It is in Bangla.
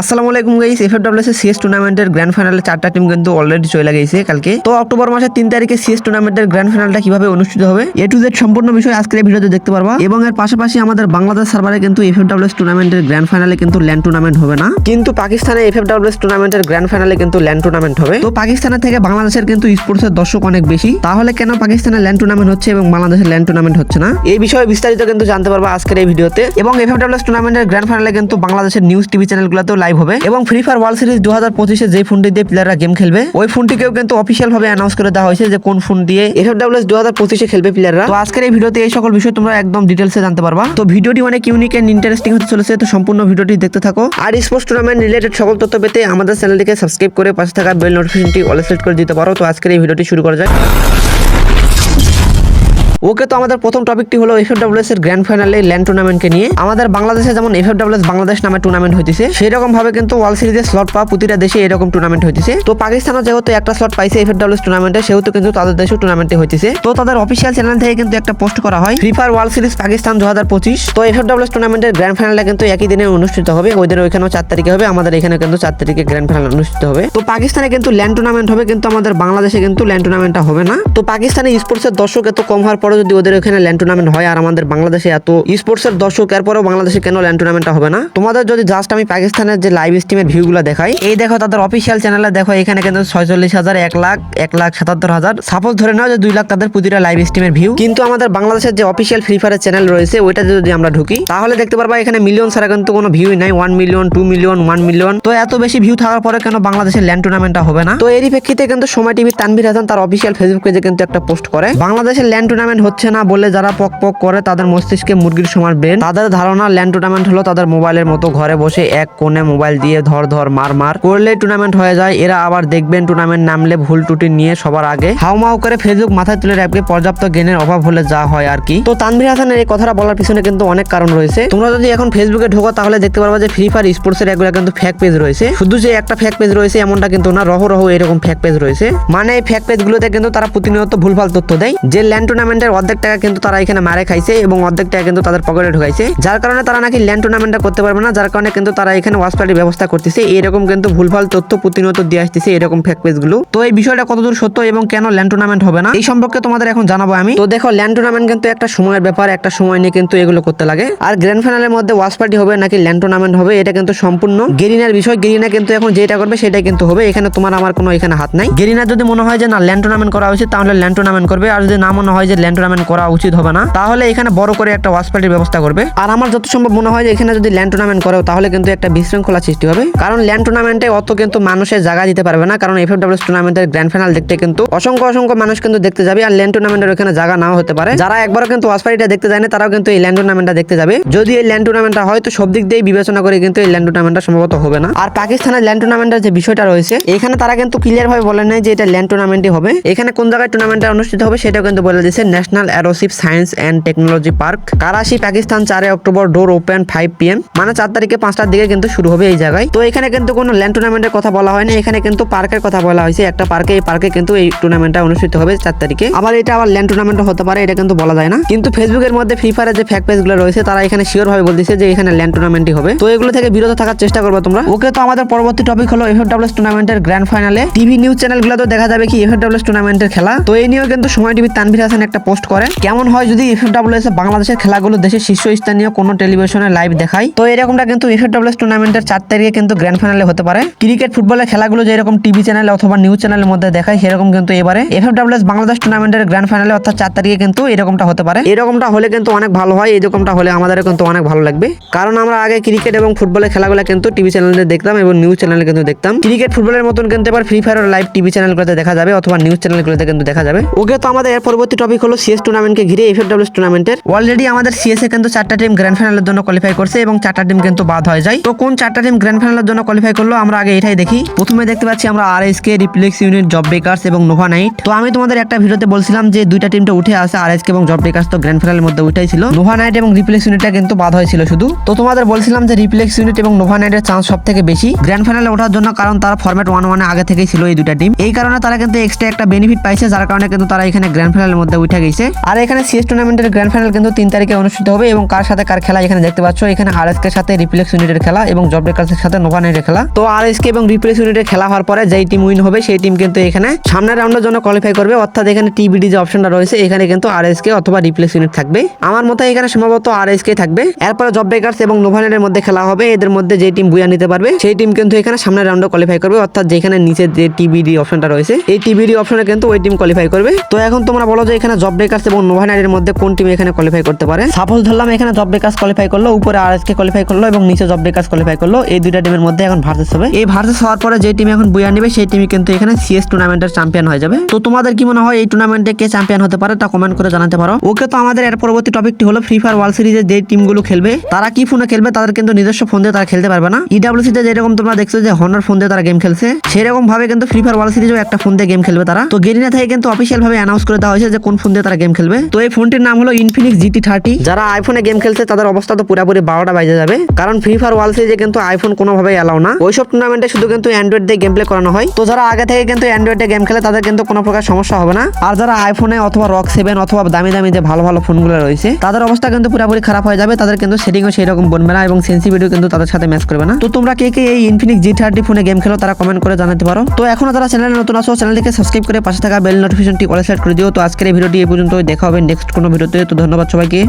আসসালামু আলাইকুম গাইস এফএফডব্লিউএস সিএস টুর্নামেন্টের গ্র্যান্ড ফাইনালে চারটা টিম কিন্তু অলরেডি চলে গেছে কালকে। তো অক্টোবর মাসের তিন তারিখে সিএস টুর্নামেন্টের গ্র্যান্ড ফাইনালটা কীভাবে অনুষ্ঠিত হবে? এ টু জেড সম্পূর্ণ বিষয় আজকের ভিডিওতে দেখতে পারবা। এবং এর পাশাপাশি আমাদের বাংলাদেশ সার্ভারে কিন্তু এফএফডব্লিউএস টুর্নামেন্টের গ্র্যান্ড ফাইনালে কিন্তু ল্যান্ড টুর্নামেন্ট হবে না। কিন্তু পাকিস্তানে এফএফডব্লিউএস টুর্নামেন্টের গ্র্যান্ড ফাইনালে কিন্তু ল্যান্ড টুর্নামেন্ট হবে। তো পাকিস্তানের থেকে বাংলাদেশের কিন্তু স্পোর্টসের দর্শক অনেক বেশি। তাহলে কেন পাকিস্তানে ল্যান্ড টুর্নামেন্ট হচ্ছে এবং বাংলাদেশের ল্যান্ড টুর্নামেন্ট হচ্ছে না? এই বিষয়ে বিস্তারিত কিন্তু জানতে পারবা আজকের এই ভিডিওতে। এবং এফএফডব্লিউএস টুর্নামেন্টের গ্র্যান্ড ফাইনালে কিন্তু বাংলাদেশের নিউজ টিভি চ্যানেলগুলোতেও লাইভ হবে। এবং ফ্রি ফায়ার ওয়ার্ল্ড সিরিজ দু হাজার পঁচিশে যে ফোনটি দিয়ে প্লেয়াররা গেম খেলবে, ওই ফোনটিকেও কিন্তু অফিসিয়াল ভাবে অ্যানাউন্স করে দেওয়া হয়েছে যে কোন ফোন দিয়ে এফএফডব্লিউএস দু হাজার পঁচিশে খেলবে প্লেয়াররা তো আজকের এই ভিডিওতে এই সকল বিষয় তোমরা একদম ডিটেলসে জানতে পারবা। তো ভিডিওটি অনেক ইউনিক এন্ড ইন্টারেস্টিং হতে চলেছে, তো সম্পূর্ণ ভিডিওটি দেখতে থাকো। আর স্পোর্টস টুর্নামেন্ট রিলেটেড সকল তথ্য পেতে আমাদের চ্যানেলটিকে সাবস্ক্রাইব করে পাশে থাকা বেল নোটিফিকেশনটি অল সেট করে দিতে পারো। তো আজকের এই ভিডিওটি শুরু করা যাক। ওকে তো আমাদের প্রথম টপিকটি হলো এফএফডব্লিউএস এর গ্র্যান্ড ফাইনালে ল্যান্ড টুর্নামেন্টকে নিয়ে। আমাদের বাংলাদেশে যেমন এফ এফএফডব্লিউএস বাংলাদেশ নামে টুর্নামেন্ট হইতেছে সেই রকম ভাবে কিন্তু ওয়ার্ল্ড সিরিজের স্লট পাওয়া প্রতিটা দেশে এরকম টুর্নামেন্ট হইতেছে। তো পাকিস্তানও যেহেতু একটা স্লট পাইছে এফ এফএফডব্লিউএস টুর্নামেন্টে সেহেতু কিন্তু তাদের দেশেও টুর্নামেন্টে হইতেছে। তো তাদের অফিসিয়াল চ্যানেল থেকে কিন্তু একটা পোস্ট করা হয় free fire world series Pakistan দু হাজার পঁচিশ। তো এফএফডব্লিউএস টুর্নামেন্টের গ্র্যান্ড ফাইনালটা কিন্তু একই দিনে অনুষ্ঠিত হবে, ওই দিন ওইখানেও চার তারিখে হবে, আমাদের এখানে কিন্তু চার তারিখে গ্র্যান্ড ফাইনাল অনুষ্ঠিত হবে। তো পাকিস্তানে কিন্তু ল্যান্ড টুর্নামেন্ট হবে, কিন্তু আমাদের বাংলাদেশে কিন্তু ল্যান্ড টুর্নামেন্টটা হবে না। তো পাকিস্তানে স্পোর্টসের দর্শক এত কম হওয়ার পরে যদি ওদের ওখানে ল্যান্ড টুর্নামেন্ট হয় আর আমাদের বাংলাদেশে এত স্পোর্টসের দর্শক, এরপরেও বাংলাদেশে কেন ল্যান্ড টুর্নামেন্টটা হবে না? তোমাদের যদি জাস্ট আমি পাকিস্তানের যে লাইভ স্ট্রিমের ভিউগুলো দেখাই, এই দেখো তাদের অফিসিয়াল চ্যানেলে দেখো এখানে কিন্তু ছয়চল্লিশ হাজার, এক লাখ এক লাখ সাতাত্তর হাজার। সাপোজ ধরে নাও যে দুই লাখ তাদের প্রতিটা লাইভ স্ট্রিমের ভিউ কিন্তু আমাদের বাংলাদেশের যে অফিসিয়াল ফ্রি ফায়ারের চ্যানেল রয়েছে, ওইটাতে যদি আমরা ঢুকি, তাহলে দেখতে পারবা এখানে মিলিয়ন ছাড়া কিন্তু কোনো ভিউই নাই। One million two million one million তো এত বেশি ভিউ থাকার পরে কেন বাংলাদেশের ল্যান্ড টুর্নামেন্টটা হবে না? তো এরই প্রেক্ষিতে কিন্তু সময় টিভি তানভীর হাসান তার অফিসিয়াল ফেসবুক পেজে কিন্তু একটা পোস্ট করে। বাংলাদেশের ল্যান্ড টুর্নামেন্ট হচ্ছে না বলে যারা পক পক করে তাদের মস্তিষ্কে মুরগির সমান ব্রেন তাদের ধারণা ল্যান্ড টুর্নামেন্ট হলো তাদের মোবাইলের মতো ঘরে বসে এক কোণে মোবাইল দিয়ে ধর ধর মার মার করলে টুর্নামেন্ট হয়ে যায়। এরা আবার দেখবেন টুর্নামেন্ট নামলে ভুল টুটি নিয়ে সবার আগে হাউমাউ করে ফেসবুক মাথায় তুলে রাখবে পর্যাপ্ত জ্ঞানের অভাব হলে যা হয় আর কি। তো তানভীর হাসানের এই কথাটা বলার পিছনে কিন্তু অনেক কারণ রয়েছে। তোমরা যদি এখন ফেসবুকে ঢোকো তাহলে দেখতে পারবা যে ফ্রি ফায়ার স্পোর্টস এর এগুলো কিন্তু ফ্যাক পেজ রয়েছে। শুধু যে একটা ফ্যাক পেজ রয়েছে এমনটা কিন্তু না, রহ রহ এরকম ফ্যাক পেজ রয়েছে। মানে এই ফ্যাক পেজ গুলোতে কিন্তু তারা প্রতিনিয়ত ভুলভাল তথ্য দেয়। যে ল্যান্ড টুর্নামেন্টের অর্ধেক টাকা কিন্তু তারা এখানে মারে খাইছে এবং অর্ধেক টাকা কিন্তু তাদের পকেটে ঢুকাইছে। যার কারণে তারা নাকি ল্যান্ড টুর্নামেন্টটা করতে পারবে না, যার কারণে কিন্তু তারা এখানে ওয়াচ পার্টির ব্যবস্থা করতেছে। এরকম কিন্তু ভুলভাল তথ্য প্রতিনিয়ত দিয়ে আসতেছে এরকম ফেক পেজগুলো তো এই বিষয়টা কতদূর সত্য এবং কেন ল্যান্ড টুর্নামেন্ট হবে না, এই সম্পর্কে তোমাদের এখন জানাব আমি। তো দেখো, ল্যান্ড টুর্নামেন্ট কিন্তু একটা সময়ের ব্যাপার, একটা সময় নিয়ে কিন্তু এগুলো করতে লাগে। আর গ্র্যান্ড ফাইনালের মধ্যে ওয়াচ পার্টি হবে নাকি ল্যান্ড টুর্নামেন্ট হবে, এটা কিন্তু সম্পূর্ণ। গেরিনার বিষয়, গেরিনা কিন্তু এখন যেটা করবে সেটাই কিন্তু হবে। এখানে তোমার আমার কোনো এখানে হাত নাই। গেরিনার যদি মনে হয় যে না, ল্যান্ড টুর্নামেন্ট করা উচিত, তাহলে ল্যান্ড টুর্নামেন্ট করবে। আর যদি না মনে হয় যে ল্যান্ড টুর্নামেন্ট করা উচিত হবে না। তাহলে এখানে বড় করে একটা ওয়াচ পার্টির ব্যবস্থা করবে। আর আমার যত সম্ভব মনে হয় যে এখানে যদি ল্যান্ড টুর্নামেন্ট করে তাহলে কিন্তু একটা বিশৃঙ্খলা সৃষ্টি হবে। কারণ ল্যান্ড টুর্নামেন্টে অত কিন্তু মানুষের জায়গা দিতে পারবে না, কারণ এফএফডব্লিউএস টুর্নামেন্টের গ্র্যান্ড ফাইনাল দেখতে কিন্তু অসংখ্য অসংখ্য মানুষ কিন্তু দেখতে যাবে, আর ল্যান্ড টুর্নামেন্টের ওখানে জায়গা নাও হতে পারে। যারা একবারও কিন্তু ওয়াসপারিটা দেখতে যায় না, তারাও কিন্তু এই ল্যান্ড টুর্নামেন্টটা দেখতে যাবে। যদি এই ল্যান্ড টুর্নামেন্টটা হয়, তো সব দিক দিয়ে বিবেচনা করে কিন্তু এই ল্যান্ড টুর্নামেন্টটা সম্ভবত হবে না। আর পাকিস্তানের ল্যান্ড টুর্নামেন্টের যে বিষয়টা রয়েছে, এখানে তারা কিন্তু ক্লিয়ার ভাবে বলে নাই যে এটা ল্যান্ড টুর্নামেন্টই হবে। এখানে কোন জায়গায় টুর্নামেন্টটা অনুষ্ঠিত হবে, সেটাও কিন্তু বলে দিয়েছে aerospace science and technology park Karachi Pakistan চারে October door open five PM মানে চার তারিখে পাঁচটার দিকে কিন্তু শুরু হবে এই জায়গায়। তো এখানে কিন্তু কোনো ল্যান্ড টুর্নামেন্টের কথা বলা হয়নি, এখানে কিন্তু পার্কের কথা বলা হয়েছে। একটা পার্কে এই পার্কে কিন্তু এই টুর্নামেন্টটা অনুষ্ঠিত হবে চার তারিখে। আবার এটা আবার ল্যান্ড টুর্নামেন্ট হতে পারে, এটা কিন্তু বলা যায় না। কিন্তু ফেসবুকের মধ্যে ফ্রি ফায়ারের যে ফ্যাক পেজগুলো রয়েছে, তারা এখানে শিওর ভাবে বলতেছে যে এখানে ল্যান্ড টুর্নামেন্টই হবে। তো এগুলো থেকে বিরত থাকার চেষ্টা করব তোমরা। ওকে, তো আমাদের পরবর্তী টপিক হলো এফএফডব্লিউএস টুর্নামেন্টের গ্র্যান্ড ফাইনালে টিভি নিউজ চ্যানেলগুলো তো দেখা যাবে কি এফএফডব্লিউএস টুর্নামেন্টের খেলা। তো এই নিয়েও কিন্তু সময় টিভি তানভীর হাসান একটা পোস্ট করে কেমন হয় যদি এফএফডব্লিউএস বাংলাদেশের খেলাগুলো দেশের শীর্ষস্থানীয় কোনো টেলিভিশনে লাইভ দেখায়? তো এরকমটা কিন্তু এফএফডব্লিউএস টুর্নামেন্টের চার তারিখে কিন্তু গ্র্যান্ড ফাইনালে হতে পারে। ক্রিকেট ফুটবলের খেলাগুলো যেরকম টিভি চ্যানেলে অথবা নিউজ চ্যানেলের মধ্যে দেখায়, সেরকম কিন্তু এবারে এফএফডব্লিউএস বাংলাদেশ টুর্নামেন্টের গ্র্যান্ড ফাইনালে অর্থাৎ চার তারিখে কিন্তু এরকমটা হতে পারে। এরকমটা হলে কিন্তু অনেক ভালো হয় এরকমটা হলে আমাদের কিন্তু অনেক ভালো লাগবে। কারণ আমরা আগে ক্রিকেট এবং ফুটবলের খেলাগুলো কিন্তু টিভি চ্যানেলে দেখতাম এবং নিউজ চ্যানেলে কিন্তু দেখতাম। ক্রিকেট ফুটবলের মতন কিন্তু এবার ফ্রি ফায়ার লাইভ টিভি চ্যানেলগুলোতে দেখা যাবে অথবা নিউজ চ্যানেলগুলোতে কিন্তু দেখা যাবে। ওকে, তো আমাদের এর পরবর্তী টপিক হলো সিএস টুর্নামেন্টকে ঘিরে এফএফডব্লিউএস টুর্নামেন্টের অলরেডি আমাদের সিএস এ কিন্তু চারটা টিম গ্র্যান্ড ফাইনালের জন্য কোয়ালিফাই করছে এবং চারটা টিম কিন্তু বাদ হয়ে যায়। তো কোন চারটা টিম গ্র্যান্ড ফাইনালের জন্য কোয়ালিফাই করল আমরা আগে এটাই দেখি। প্রথমে দেখতে পাচ্ছি আমরা R S K reflex unit job bakers এবং নোভা নাইট তো আমি তোমাদের একটা ভিডিওতে বলছিলাম যে দুইটা টিমটা উঠে আসে আর এস কে এবং জব বেকার্স তো গ্র্যান্ড ফাইনালের মধ্যে উঠাই ছিল। নোভা নাইট এবং রিপ্লেক্স ইউনিটটা কিন্তু বাদ হয়েছিল শুধু। তো তোমাদের বলছিলাম যে রিপ্লেক্স ইউনিট এবং নোভা নাইটের চান্স সব থেকে বেশি। গ্র্যান্ড ফাইনালে ওঠার জন্য কারণ তারা ফরম্যাট ওয়ান ওয়ানে আগে থেকেই ছিল এই দুইটা টিম এই কারণে তারা কিন্তু এক্সট্রা একটা বেনিফিট পাইছে, যার কারণে কিন্তু তারা এখানে গ্র্যান্ড ফাইনালের মধ্যে উঠে গেছে আর এখানে সিএস টুর্নামেন্টের গ্র্যান্ড ফাইনাল কিন্তু তিন তারিখে অনুষ্ঠিত হবে এবং কার সাথে কার খেলা এখানে দেখতে পাচ্ছ, এখানে আর এর সাথে রিপ্লেক্স ইউনিটের খেলা এবং জব ব্রেকার্সের সাথে নোভা নাইটের খেলা। তো আর এসকে এবং রিপ্লেক্স ইউনিটের খেলা হওয়ার পরে যেই টিম উইন হবে, সেই টিম কিন্তু এখানে সামনের রাউন্ডের জন্য কোয়ালিফাই করবে। অর্থাৎ এখানে টিবিডি যে অপশনটা রয়েছে, এখানে কিন্তু আর এসকে অথবা রিপ্লেক্স ইউনিট থাকবে। আমার মতে এখানে সম্ভবত আর এসকে থাকবে। এরপরে জব ব্রেকার্স এবং নোভা নাইটের মধ্যে খেলা হবে। এদের মধ্যে যে টিম বুয়া নিতে পারবে, সেই টিম কিন্তু এখানে সামনের রাউন্ডে কোয়ালিফাই করবে। অর্থাৎ যেখানে নিচে যে টিবিডি অপশনটা রয়েছে, এই টিবিডি অপশনে কিন্তু ওই টিম কোয়ালিফাই করবে। তো এখন তোমরা বলো যে এখানে জব ব্রেকার্স এবং নোভা মধ্যে কোন টিম এখানে কোয়ালিফাই করতে পারে? সাপোজ ধরলাম, এখানে জব ব্রেকার্স কোয়ালিফাই করল, উপরে আর এসকে কোয়ালিফাই করল এবং নিচে জব ব্রেকার্স কোয়ালিফাই করল। এই দুইটা টিমের মধ্যে এখন ভার্সেস হবে। এই ভার্সেস হওয়ার পরে যে টিম এখন বুয়া নেবে, সেই টিমই কিন্তু এখানে সিএস টুর্নামেন্টের চ্যাম্পিয়ন হয়ে যাবে। তো তোমাদের কি মনে হয়, এই টুর্নামেন্টে কে চ্যাম্পিয়ন হতে পারে? তা কমেন্ট করে জানাতে পারো। ওকে তো আমাদের এর পরবর্তী টপিকটি হলো ফ্রি ফায়ার ওয়ার্ল্ড সিরিজে যে টিমগুলো খেলবে, তারা কি ফোনে খেলবে? তাদের কিন্তু নিজস্ব ফোন দিয়ে তারা খেলতে পারবে না। ইডাব্লিউসি তে যেরকম তোমরা দেখছ যে হনার ফোন দিয়ে তারা গেম খেলছে সেরকম ভাবে কিন্তু ফ্রি ফায়ার ওয়ার্ল্ড সিরিজও একটা ফোন দিয়ে গেম খেলবে তারা। তো গেরিনা থেকে কিন্তু অফিসিয়াল ভাবে অ্যানাউন্স করে দেওয়া হয়েছে যে কোন ফোন দিয়ে তারা গেম খেলবে। তো এই ফোনটির নাম হলো ইনফিনিক্স জিটি থার্টি যারা আইফোনে গেম খেলছে, তাদের অবস্থা তো পুরোপুরি বারোটা বাজে যাবে। কারণ ফ্রি ফায়ার ওয়ার্ল্ড সিরিজে কিন্তু আইফোন কোনোভাবেই অ্যালাউ না। ওইসব টুর্নামেন্টে শুধু কিন্তু অ্যান্ড্রয়েড দিয়ে গেম প্লে করানো হয়। তো যারা আগে থেকে কিন্তু অ্যান্ড্রয়েডে গেম খেলে, তাদের কিন্তু কোনো প্রকার সমস্যা হবে না। আর যারা আইফোনে অথবা রক সেভেন অথবা দামি দামি যে ভালো ভালো ফোনগুলো রয়েছে, তাদের অবস্থা কিন্তু পুরোপুরি খারাপ হয়ে যাবে। তাদের কিন্তু সেটিংও সেই রকম বনবে না এবং সেন্সিভিটিও কিন্তু তাদের সাথে ম্যাচ করবে না। তো তোমরা কে কে এই ইনফিনিক্স জি থার্টি ফোনে গেম খেলো, তারা কমেন্ট করে জানাতে পারো। তো এখনও যারা চ্যানেলে নতুন আসো চ্যানেলটিকে সাবস্ক্রাইব করে পাশে থাকা বেল নোটিফিকেশনটি অল সেট করে দিও। তো আজকের এই ভিডিওটি পর্যন্ত দেখা হবে নেক্সট কোনো ভিডিওতে তো ধন্যবাদ সবাইকে।